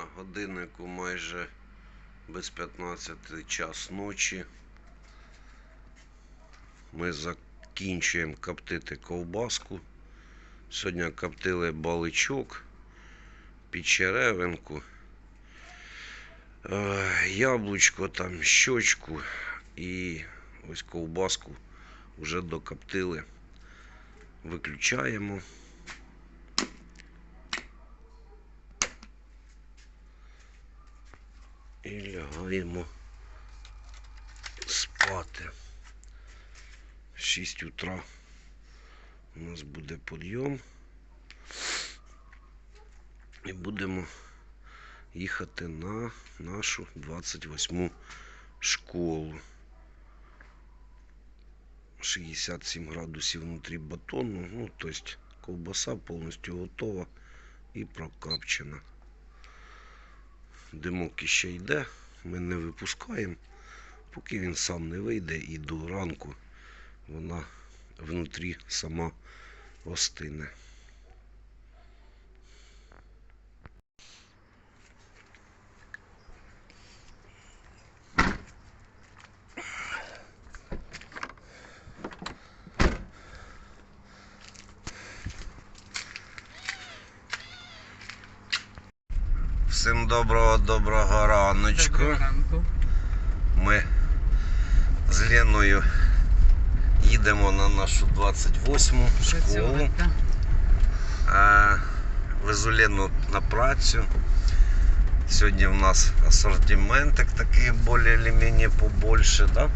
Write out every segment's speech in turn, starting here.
На годиннику майже без 15 час ночі. Ми закінчуємо коптити ковбаску. Сьогодні коптили баличок, підчеревинку, е, яблучко, там, щочку і ось ковбаску вже докоптили. Виключаємо. Лягаємо спати. 6 утра у нас буде підйом. І будемо їхати на нашу 28 школу. 67 градусів внутрі батону. Ну, тобто ковбаса повністю готова і прокапчена. Димок іще йде, ми не випускаємо, поки він сам не вийде і до ранку вона внутрі сама остине. Всім доброго доброго раночку. Доброго ранку. Ми з Леною їдемо на нашу 28-му школу. Е, Везу Лену на працю. Сьогодні в нас асортиментик такий більш-менш побольше. Да?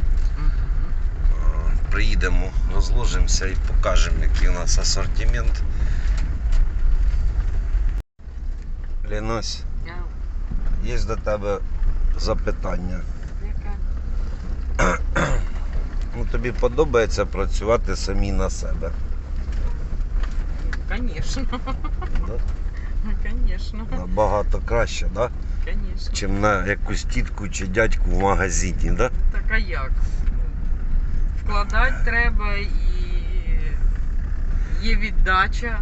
Приїдемо, розложимося і покажемо, який у нас асортимент. Ленось, є до тебе запитання. яка? Ну, тобі подобається працювати самі на себе. Конечно. Да? Набагато краще, да? Конечно. чим на якусь тітку чи дядьку в магазині, да? Так а як? Вкладати треба і є віддача.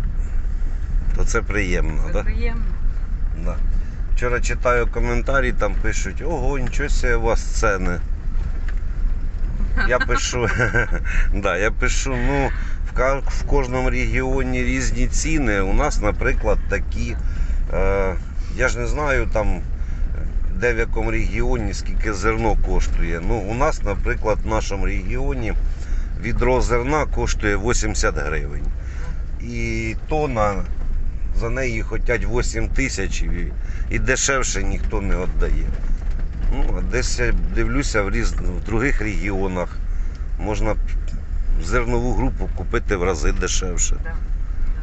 То це приємно, Це да? приємно. Вчора читаю коментарі, там пишуть, ого, нічого себе у вас ціни. Я пишу, да, я пишу, ну, в, в кожному регіоні різні ціни. У нас, наприклад, такі. Е, я ж не знаю там, де в якому регіоні скільки зерно коштує. Ну, у нас, наприклад, в нашому регіоні відро зерна коштує 80 гривень. І тонна за неї хочуть 8 тисяч і, і дешевше ніхто не віддає. Ну, а десь я дивлюся в, різ... в других регіонах можна зернову групу купити в рази дешевше. Да.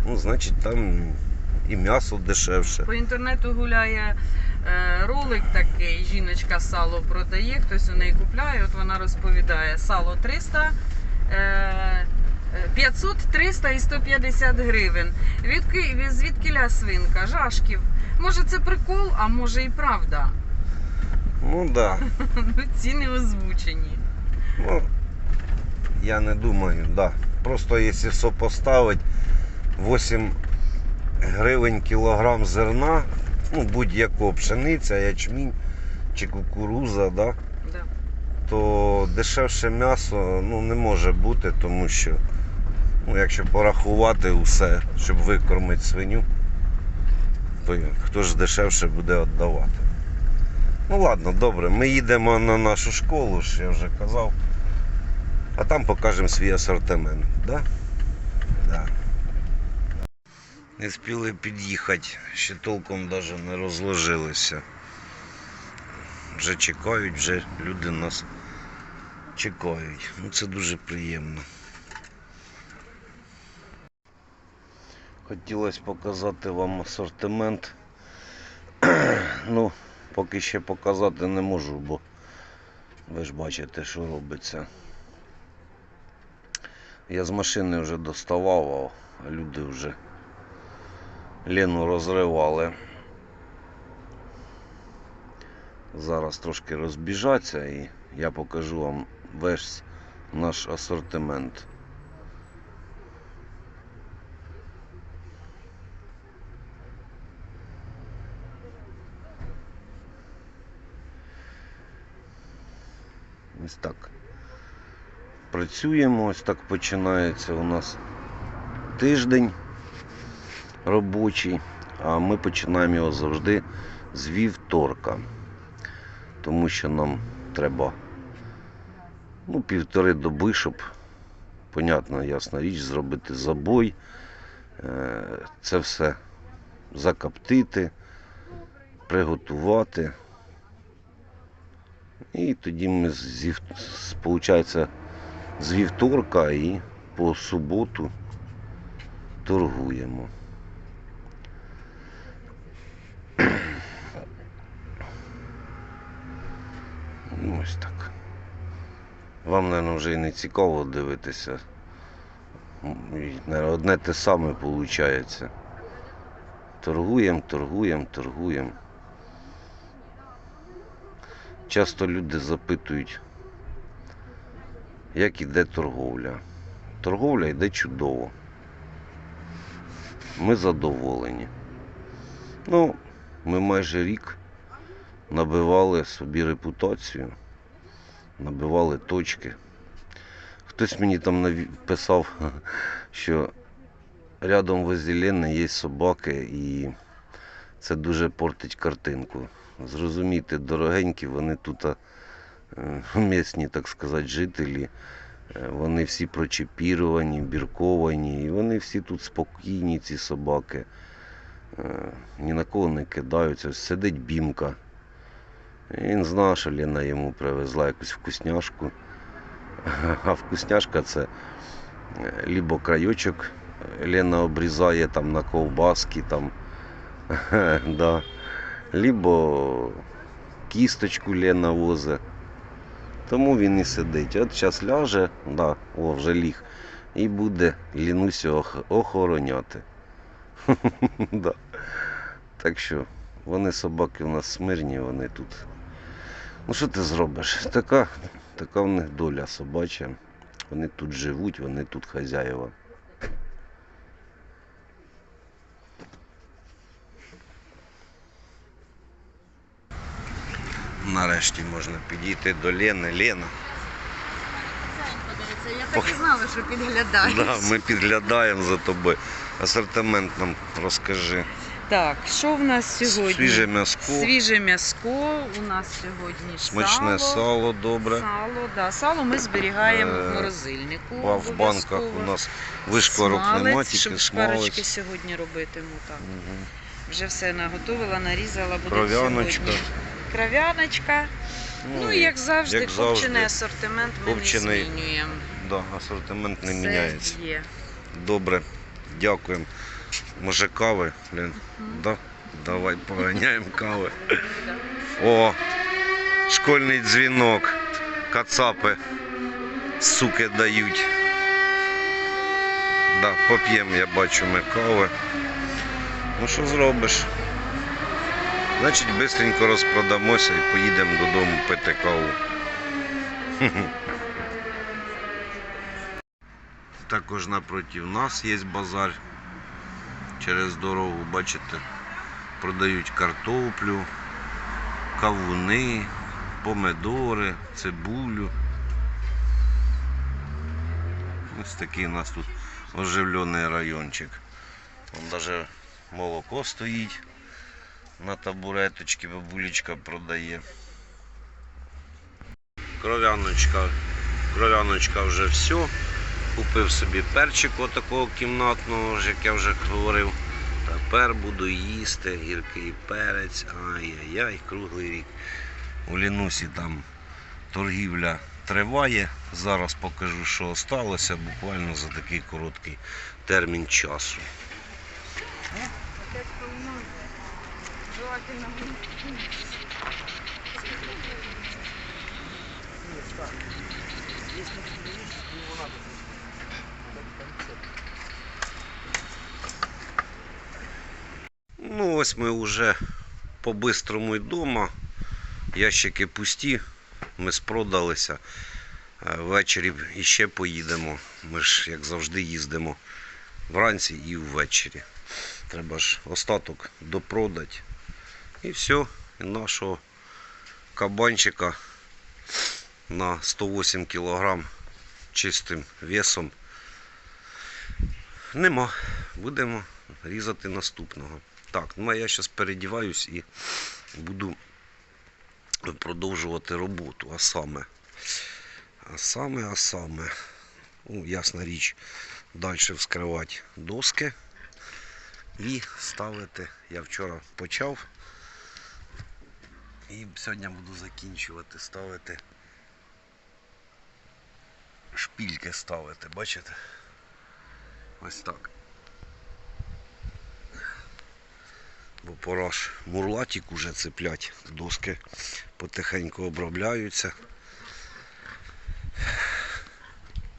Ну, значить, там і м'ясо дешевше. По інтернету гуляє е, ролик такий, жіночка сало продає, хтось у неї купляє, от вона розповідає, сало 300, е, е, 500, 300 і 150 гривень. Від- звідкиля свинка, жашків. Може це прикол, а може і правда. Ну так. Да. Ну, Ціни озвучені. Ну, я не думаю, да. Просто якщо сопоставити 8 гривень кілограм зерна, ну будь-якого пшениця, ячмінь чи кукуруза, да, Да. то дешевше м'ясо ну, не може бути, тому що ну, якщо порахувати усе, щоб викормити свиню, то хто ж дешевше буде віддавати. Ну ладно, добре, ми їдемо на нашу школу, ж я вже казав. А там покажемо свій асортимент. Да? Да. Не спіли під'їхати, ще толком навіть не розложилися. Вже чекають, вже люди нас чекають. Ну це дуже приємно. Хотілося показати вам асортимент. ну, поки ще показати не можу, бо ви ж бачите, що робиться. Я з машини вже доставав, а люди вже Лену розривали. Зараз трошки розбіжаться і я покажу вам весь наш асортимент. Ось так. Працюємо, ось так починається у нас тиждень робочий, а ми починаємо його завжди з вівторка. Тому що нам треба ну, півтори доби, щоб, понятно, ясна річ, зробити забой, е, це все закоптити, приготувати. І тоді ми з, вів- з, вівторка і по суботу торгуємо. Ну, Ось так. Вам, мабуть, вже і не цікаво дивитися. Одне те саме виходить. Торгуємо, торгуємо, торгуємо. Часто люди запитують, як іде торговля. Торговля йде чудово. Ми задоволені. Ну, ми майже рік набивали собі репутацію, набивали точки. Хтось мені там писав, що рядом возле є собаки і це дуже портить картинку. Зрозумійте, дорогенькі, вони тут е, місні, так сказати, жителі. Е, Вони всі прочепіровані, бірковані, і вони всі тут спокійні, ці собаки. Е, Ні на кого не кидаються. Ось Сидить бімка. Він знає, що Лена йому привезла якусь вкусняшку. А вкусняшка це либо крайочок Лена обрізає там на ковбаски, там. либо кісточку Лена возе. Тому він і сидить. От зараз ляже, да, о, вже ліг, і буде Лінусю охороняти. да. Так що вони собаки у нас смирні, вони тут. Ну що ти зробиш? Така, така в них доля собача. Вони тут живуть, вони тут хазяєва. Нарешті можна підійти до Лени. Лена. Я так і знала, що підглядаєш. Да, ми підглядаємо за тобою. Асортимент нам розкажи. Так, що в нас сьогодні? Свіже м'яско, Свіже м'яско. У нас сьогодні смачне сало. сало добре. Сало, да. Сало ми зберігаємо Е, в морозильнику. А в банках у нас вишкварок Смалець, нема, тільки шкварочки сьогодні робитиму. Так. Мгм. Вже все наготовила, нарізала, буде Кров'яночка. сьогодні. Кров'яночка. Ну, і як завжди, як завжди. асортимент ми Копчений. не змінюємо. Да, асортимент не Все міняється. Є. Добре, дякуємо. Може кави, Лен? Мгм. Да? Давай поганяємо кави. О, школьний дзвінок. Кацапи суки дають. Да, поп'ємо, я бачу, ми кави. Ну що зробиш? Значить, швидко розпродамося і поїдемо додому пити каву. Також напроти нас є базар. Через дорогу, бачите, продають картоплю, кавуни, помидори, цибулю. Ось такий у нас тут оживлений райончик. Вон навіть молоко стоїть на табуреточці, бабулечка продає. Кров'яночка, кров'яночка вже все. Купив собі перчик отакого кімнатного, як я вже говорив. Тепер буду їсти гіркий перець. Ай-яй-яй, круглий рік. У Лінусі там торгівля триває. Зараз покажу, що сталося буквально за такий короткий термін часу. Ну ось ми вже по-бистрому й дома. Ящики пусті, ми спродалися. Е, Ввечері іще поїдемо. Ми ж, як завжди, їздимо вранці і ввечері. Треба ж остаток допродати. І все, і нашого кабанчика на 108 кг чистим весом. Нема. Будемо різати наступного. Так, ну а я зараз передіваюсь і буду продовжувати роботу. А саме. А саме, а саме. Ну, ясна річ, далі вскривати доски і ставити. Я вчора почав. І сьогодні буду закінчувати ставити. Шпільки ставити, бачите? Ось так. Бо пора ж мурлатик уже цеплять. Доски потихеньку обробляються.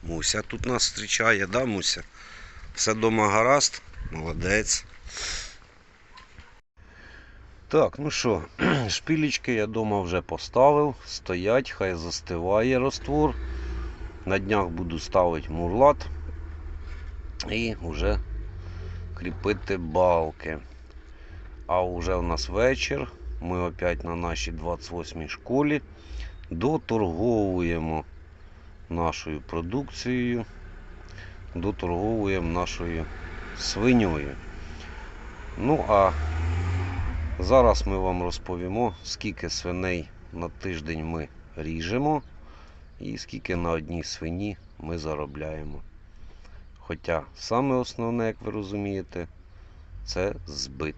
Муся тут нас зустрічає, да, Муся? Все дома гаразд, молодець. Так, ну що, шпілечки я дома вже поставив, стоять, хай застиває роствор. На днях буду ставити мурлат і вже кріпити балки. А вже у нас вечір. Ми опять на нашій 28-й школі доторговуємо нашою продукцією, доторговуємо нашою свиньою. Ну а зараз ми вам розповімо, скільки свиней на тиждень ми ріжемо і скільки на одній свині ми заробляємо. Хоча саме основне, як ви розумієте, це збит.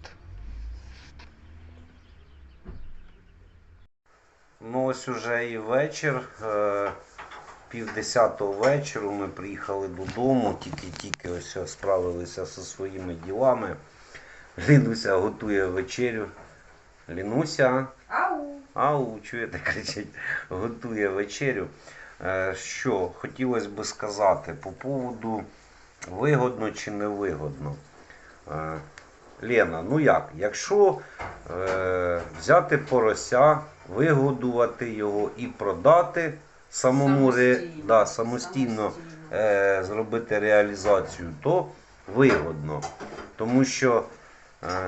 Ну ось уже і вечір. Е, Півдесятого вечору ми приїхали додому, тільки-тільки ось справилися зі своїми ділами. Лінуся готує вечерю. Лінуся, Ау! ау, чуєте, кричать, готує вечерю. Е, Що хотілося би сказати по поводу вигодно чи не вигодно. Е, Лена, ну як, якщо е, взяти порося, вигодувати його і продати самому ре- Самостійно. да, самостійно е, зробити реалізацію, то вигодно. Тому що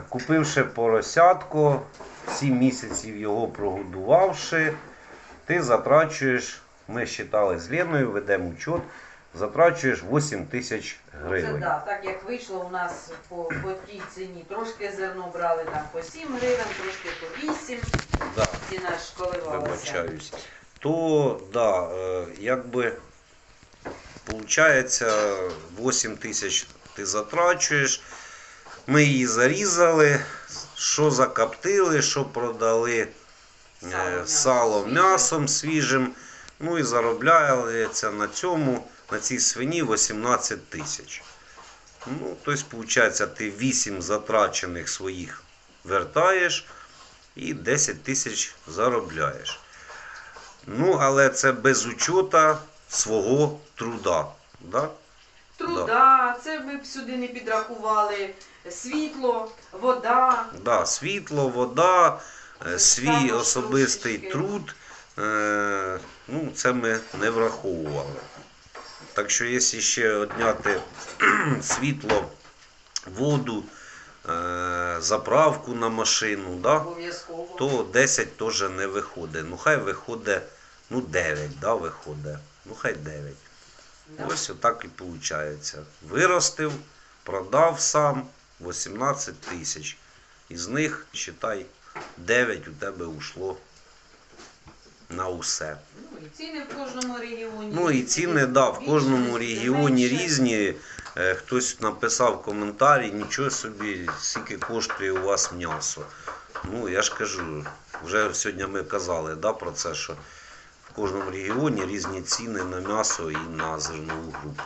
купивши поросятко, 7 місяців його прогодувавши, ти затрачуєш, ми вважали з Леною, ведемо учет, затрачуєш 8 тисяч Це гривень. да, так як вийшло у нас по, по тій ціні. Трошки зерно брали там по 7 гривень, трошки по 8. Да. Ціна ж коливалася. то да, е, якби виходить 8 тисяч ти затрачуєш. Ми її зарізали, що закоптили, що продали Сало, е, м'ясо сало м'ясом свіжим. Ну і заробляється на цьому, на цій свині 18 тисяч. Ну, тобто, виходить, ти 8 затрачених своїх вертаєш і 10 тисяч заробляєш. Ну, але це без учота свого труда. Да? Труда, це ми б сюди не підрахували. Світло, вода. Да, світло, вода, е, свій особистий трошечки. труд. Е, ну, це ми не враховували. Так що, якщо ще одняти світло, воду, е, заправку на машину, да, Обов'язково. то 10 теж не виходить. Ну, хай виходить, ну 9, да, виходить. Ну, хай 9. Ось отак і виходить. Виростив, продав сам 18 тисяч. Із них, считай, 9 у тебе ушло на усе. Ну, і ціни в кожному регіоні. Ну і ціни, да, в кожному регіоні різні. Е, Хтось написав коментарі, нічого собі, скільки коштує у вас м'ясо. Ну, я ж кажу, вже сьогодні ми казали да, про це, що в кожному регіоні різні ціни на м'ясо і на зернову групу.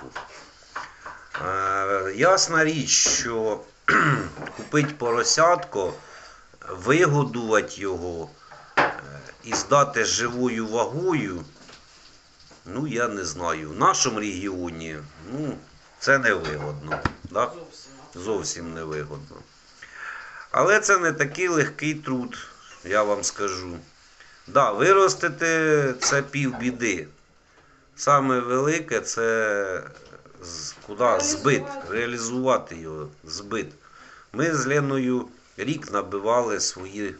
Е, ясна річ, що купити поросятко, вигодувати його е, і здати живою вагою, ну я не знаю. В нашому регіоні ну, це не вигодно. Да? Зовсім. Зовсім не вигодно. Але це не такий легкий труд, я вам скажу. Да, виростити це півбіди. Саме велике це куди збит, Реалізувати. його, збит. Ми з Леною рік набивали свої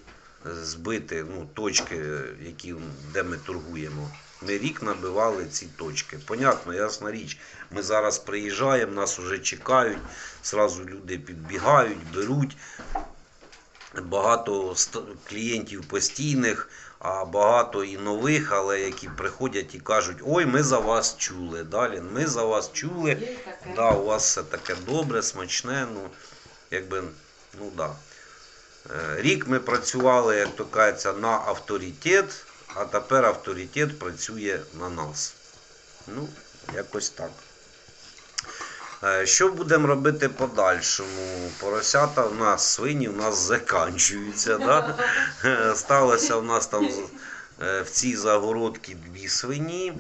збити ну, точки, які, де ми торгуємо. Ми рік набивали ці точки. Понятно, ясна річ. Ми зараз приїжджаємо, нас вже чекають, зразу люди підбігають, беруть. Багато клієнтів постійних, а багато і нових, але які приходять і кажуть, ой, ми за вас чули. Далі ми за вас чули. Да, у вас все таке добре, смачне. Ну, якби, ну да. Е, Рік ми працювали, як то кажеться, на авторитет, а тепер авторитет працює на нас. Ну, якось так. Е, Що будемо робити подальшому? Поросята в нас, свині в нас заканчуються. Да? Е, Сталося в нас там е, в цій загородці дві свині,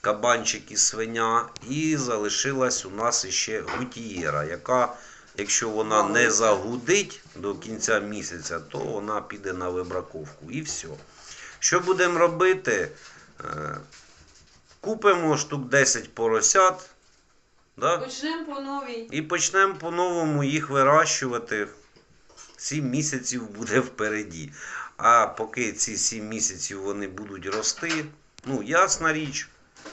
кабанчик і свиня, і залишилась у нас ще гутієра, яка, якщо вона не загудить до кінця місяця, то вона піде на вибраковку. І все. Що будемо робити? Купимо штук 10 поросят. Да? Почнемо по новій. І почнемо по-новому їх вирощувати. Сім місяців буде впереді. А поки ці сім місяців вони будуть рости, ну, ясна річ,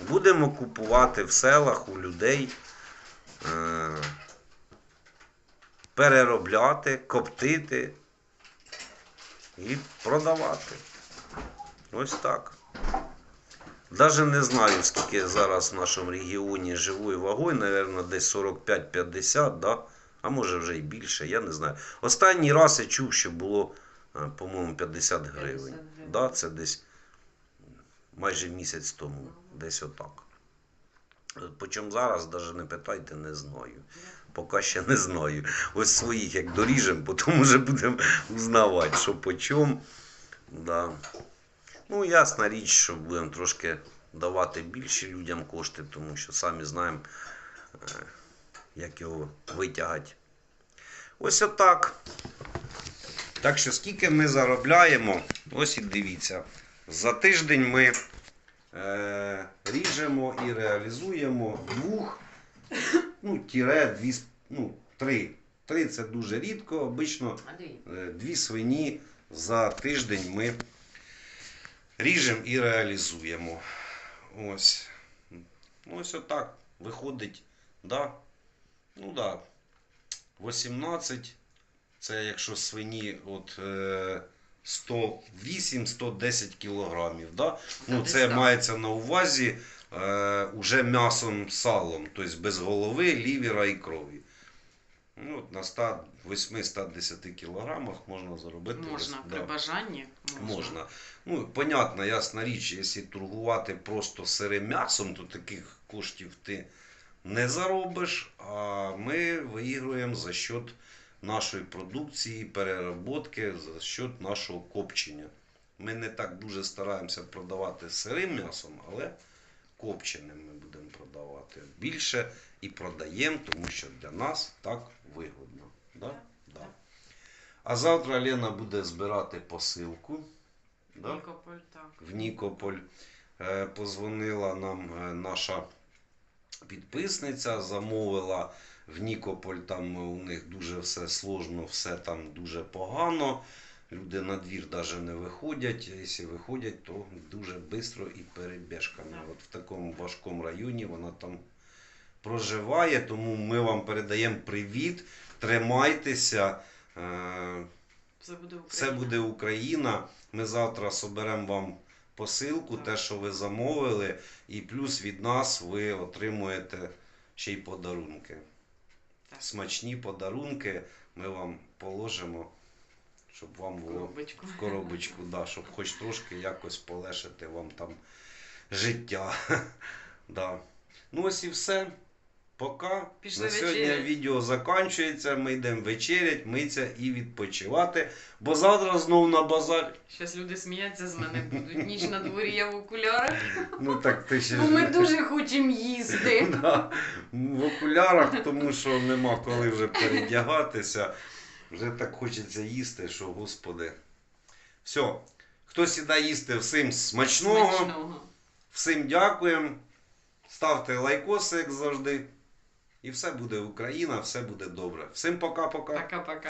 будемо купувати в селах у людей, е- переробляти, коптити і продавати. Ось так. Даже не знаю, скільки зараз в нашому регіоні живої вагою, напевно, десь 45-50, да? а може вже й більше, я не знаю. Останній раз я чув, що було, е, по-моєму, 50 гривень. 50 гривень. Да, це десь майже місяць тому, десь отак. Почому зараз, навіть не питайте, не знаю. Поки ще не знаю. Ось своїх як доріжемо, потім вже будемо узнавати, що по чому. Да. Ну, ясна річ, що будемо трошки давати більше людям кошти, тому що самі знаємо, е, як його витягати. Ось отак. Так що скільки ми заробляємо, ось і дивіться. За тиждень ми е, ріжемо і реалізуємо двох, ну, тіре, дві, ну, три. Три це дуже рідко. Обично Е, дві свині за тиждень ми ріжемо і реалізуємо. Ось. Ну, Ось отак виходить. Да? Ну да. 18. Це якщо свині от е, 108-110 кілограмів. Да? Ну, це мається на увазі е, уже м'ясом салом, тобто без голови, лівера і крові. Ну, на 108-110 кілограмах можна заробити. Можна, при да. бажанні можна. Можна. Ну, понятно, ясна річ, якщо торгувати просто сирим м'ясом, то таких коштів ти не заробиш. А ми виігруємо за счет нашої продукції, переработки, за счет нашого копчення. Ми не так дуже стараємося продавати сирим м'ясом, але копченим ми будемо продавати більше і продаємо, тому що для нас так вигодно. Да? Да. А завтра Лена буде збирати посилку. Да? Нікополь, так. в Нікополь. Е, Позвонила нам е, наша підписниця, замовила в Нікополь. Там у них дуже все сложно, все там дуже погано. Люди на двір навіть не виходять. Якщо виходять, то дуже швидко і перебіжками. От в такому важкому районі вона там проживає. Тому ми вам передаємо привіт. Тримайтеся. Це буде Україна. це буде Україна. Ми завтра соберемо вам посилку, те, що ви замовили, і плюс від нас ви отримуєте ще й подарунки. Так. Смачні подарунки ми вам положимо, щоб вам було коробочку. в коробочку, да, щоб хоч трошки якось полегшити вам там життя. да. Ну ось і все. Пока. Пішли На сьогодні вечерять. відео закінчується. Ми йдемо вечерять, митися і відпочивати. Бо завтра знову на базар. Щас люди сміються з мене будуть. Ніч на дворі я в окулярах. Ну так ти ще Бо ми дуже хочемо їсти. Да, в окулярах, тому що нема коли вже передягатися. Вже так хочеться їсти, що господи. Все. Хто сідає їсти, всім смачного. Смачного. Всім дякуємо. Ставте лайкоси, як завжди. І все буде Україна, все буде добре. Всім пока-пока. Пока-пока.